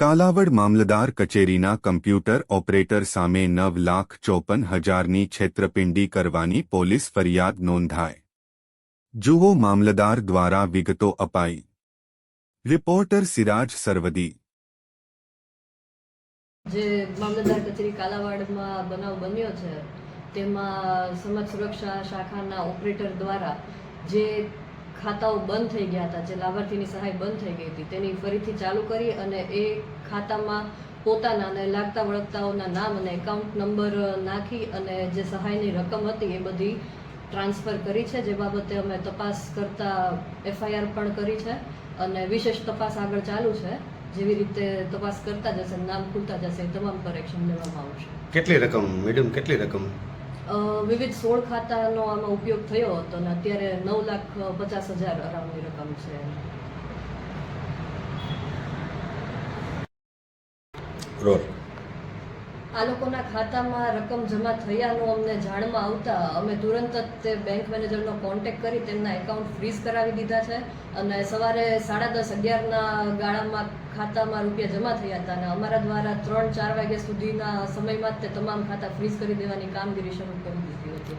કાલાવડ મામલદાર કચેરીના computer operator સામે નવ લાખ ચોપન હજારની છેતરપિંડી કરવાની પોલીસ ફરિયાદ નોંધાય જુઓ મામલદાર દ્વારા વિગતો અપાઈ. રિપોર્ટર સિરાજ સરવદી. જે મામલતદાર કચેરી કાલાવાડમાં બનાવ બન્યો છે, તેમાં સમાજ સુરક્ષા શાખાના ઓપરેટર દ્વારા જે ખાતાઓ બંધ થઈ ગયા હતા, જે લાભાર્થીની સહાય બંધ થઈ ગઈ હતી. તેની ફરીથી ચાલુ કરી અને એ ખાતામાં પોતાના અને લાગતા વળગતાઓના નામ અને એકાઉન્ટ નંબર નાખી અને જે સહાયની રકમ હતી એ બધી ટ્રાન્સફર કરી છે. જે બાબતે અમે તપાસ કરતા એફઆઈઆર પણ કરી છે અને વિશેષ તપાસ આગળ ચાલુ છે. જેવી રીતે તપાસ કરતા જશે, નામ ખુલતા જશે તમામ પર એક્શન લેવામાં આવશે. કેટલી રકમ મેડમ કેટલી રકમ? વિવિધ સોળ ખાતાનો આમાં ઉપયોગ થયો હતો અને અત્યારે નવ લાખ પચાસ હજાર અરાઉન્ડની રકમ છે. રોલ આ લોકોના ખાતામાં રકમ જમા થયાનું અમને જાણમાં આવતા અમે તુરંત જ તે બેંક મેનેજરનો કોન્ટેક્ટ કરી તેમના એકાઉન્ટ ફ્રીઝ કરાવી દીધા છે અને સવારે સાડા દસ અગિયારના ગાળામાં ખાતામાં રૂપિયા જમા થયા હતા અને અમારા દ્વારા ત્રણ, ચાર વાગ્યા સુધીના સમયમાં જ તે તમામ ખાતા ફ્રીઝ કરી દેવાની કામગીરી શરૂ કરી દીધી હતી.